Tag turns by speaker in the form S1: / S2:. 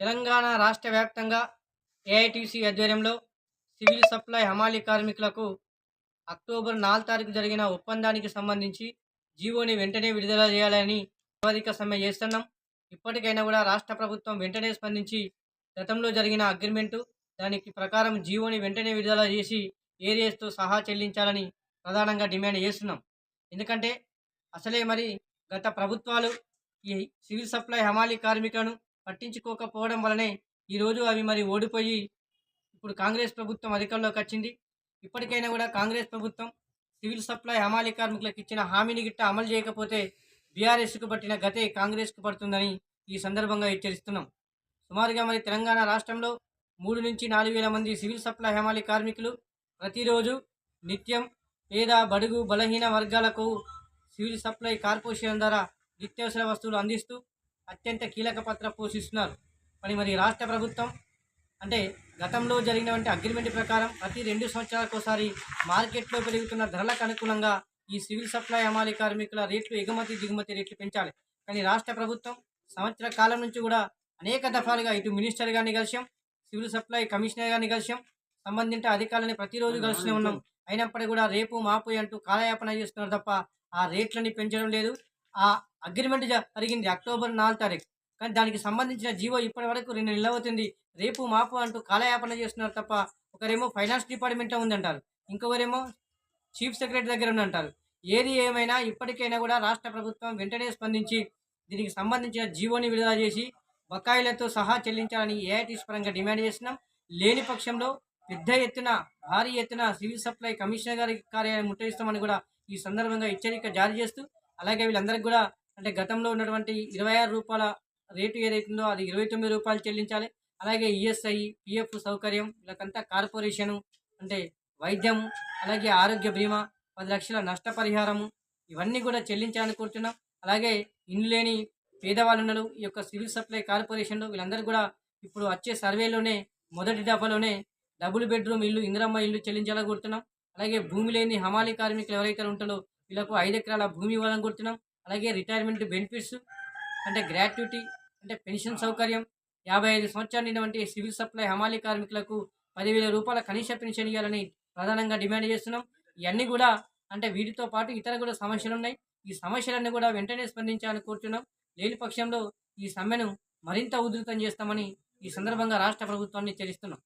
S1: తెలంగాణ రాష్ట్ర వ్యాప్తంగా ఏఐటీసీ ఆధ్వర్యంలో సివిల్ సప్లై హమాలీ కార్మికులకు అక్టోబర్ నాలుగు తారీఖు జరిగిన ఒప్పందానికి సంబంధించి జీవోని వెంటనే విడుదల చేయాలని అధిక సమ్మె చేస్తున్నాం. ఇప్పటికైనా కూడా రాష్ట్ర ప్రభుత్వం వెంటనే స్పందించి గతంలో జరిగిన అగ్రిమెంటు దానికి ప్రకారం జీవోని వెంటనే విడుదల చేసి ఏరియాస్తో సహా చెల్లించాలని ప్రధానంగా డిమాండ్ చేస్తున్నాం. ఎందుకంటే అసలే మరి గత ప్రభుత్వాలు ఈ సివిల్ సప్లై హమాలీ కార్మికులను పట్టించుకోకపోవడం వలనే ఈరోజు అవి మరి ఓడిపోయి ఇప్పుడు కాంగ్రెస్ ప్రభుత్వం అధికారంలోకి వచ్చింది. ఇప్పటికైనా కూడా కాంగ్రెస్ ప్రభుత్వం సివిల్ సప్లై హమాలి కార్మికులకు ఇచ్చిన హామీని గిట్ట అమలు చేయకపోతే బీఆర్ఎస్కు పట్టిన గతే కాంగ్రెస్కు పడుతుందని ఈ సందర్భంగా హెచ్చరిస్తున్నాం. సుమారుగా మరి తెలంగాణ రాష్ట్రంలో మూడు నుంచి నాలుగు వేల మంది సివిల్ సప్లై హమాలి కార్మికులు ప్రతిరోజు నిత్యం పేద బడుగు బలహీన వర్గాలకు సివిల్ సప్లై కార్పొరేషన్ ద్వారా నిత్యావసర వస్తువులు అందిస్తూ అత్యంత కీలక పాత్ర పోషిస్తున్నారు. మరి మరి రాష్ట్ర ప్రభుత్వం అంటే గతంలో జరిగినటువంటి అగ్రిమెంట్ ప్రకారం ప్రతి రెండు సంవత్సరాలకు ఒకసారి మార్కెట్లో పెరుగుతున్న ధరలకు అనుగుణంగా ఈ సివిల్ సప్లై అమాలి కార్మికుల రేట్లు ఎగుమతి దిగుమతి రేట్లు పెంచాలి. కానీ రాష్ట్ర ప్రభుత్వం సంవత్సర కాలం నుంచి కూడా అనేక దఫాలుగా ఇటు మినిస్టర్ గారిని కలిసాం సివిల్ సప్లై కమిషనర్ గారిని కలిసాం సంబంధిత అధికారులని ప్రతిరోజు కలుస్తూనే ఉన్నాం. అయినప్పటికీ కూడా రేపు మాపు అంటూ కాలయాపన చేస్తున్నారు తప్ప ఆ రేట్లని పెంచడం లేదు. ఆ అగ్రిమెంట్ జరిగింది అక్టోబర్ నాలుగు తారీఖు. కానీ దానికి సంబంధించిన జీవో ఇప్పటి వరకు రెండు నెలలు అవుతుంది. రేపు మాపు అంటూ కాలయాపన చేస్తున్నారు తప్ప ఒకరేమో ఫైనాన్స్ డిపార్ట్మెంట్లో ఉందంటారు. ఇంకొకరేమో చీఫ్ సెక్రటరీ దగ్గర ఉందంటారు. ఏది ఏమైనా ఇప్పటికైనా కూడా రాష్ట్ర ప్రభుత్వం వెంటనే స్పందించి దీనికి సంబంధించిన జీవోని విడుదల చేసి బకాయిలతో సహా చెల్లించాలని ఏఐటీస్ పరంగా డిమాండ్ చేస్తున్నాం. లేని పక్షంలో పెద్ద ఎత్తున భారీ ఎత్తున సివిల్ సప్లై కమిషనర్ గారి కార్యాలయం ముట్టడిస్తామని కూడా ఈ సందర్భంగా హెచ్చరిక జారీ చేస్తూ అలాగే వీళ్ళందరికీ కూడా అంటే గతంలో ఉన్నటువంటి ఇరవై ఆరు రూపాయల రేటు ఏదైతుందో అది ఇరవై తొమ్మిది రూపాయలు చెల్లించాలి. అలాగే ఈఎస్ఐ పిఎఫ్ సౌకర్యం వీళ్ళకంతా కార్పొరేషను అంటే వైద్యం అలాగే ఆరోగ్య బీమా పది లక్షల నష్టపరిహారము ఇవన్నీ కూడా చెల్లించాలని కోరుతున్నాం అలాగే ఇల్లు లేని పేదవాళ్ళు ఉన్నారు ఈ యొక్క సివిల్ సప్లై కార్పొరేషన్లో వీళ్ళందరూ కూడా ఇప్పుడు వచ్చే సర్వేలోనే మొదటి డబ్బాలోనే డబుల్ బెడ్రూమ్ ఇల్లు ఇందిరమ్మ ఇల్లు చెల్లించాలని కోరుతున్నాం అలాగే భూమి లేని హమాలీ కార్మికులు ఎవరైతే ఉంటారో వీళ్ళకు ఐదు ఎకరాల భూమి ఇవ్వాలని కోరుతున్నాం అలాగే రిటైర్మెంట్ బెనిఫిట్స్ అంటే గ్రాట్యుటీ అంటే పెన్షన్ సౌకర్యం యాభై ఐదు సంవత్సరాలు నిండినటువంటి సివిల్ సప్లై హమాలి కార్మికులకు పదివేల రూపాయల కనీస పెన్షన్ ఇవ్వాలని ప్రధానంగా డిమాండ్ చేస్తున్నాం. ఇవన్నీ కూడా అంటే వీటితో పాటు ఇతర కూడా సమస్యలు ఉన్నాయి. ఈ సమస్యలన్నీ కూడా వెంటనే స్పందించాలని కోరుతున్నాం లేని పక్షంలో ఈ సమ్మెను మరింత ఉధృతం చేస్తామని ఈ సందర్భంగా రాష్ట్ర ప్రభుత్వాన్ని హెచ్చరిస్తున్నాం.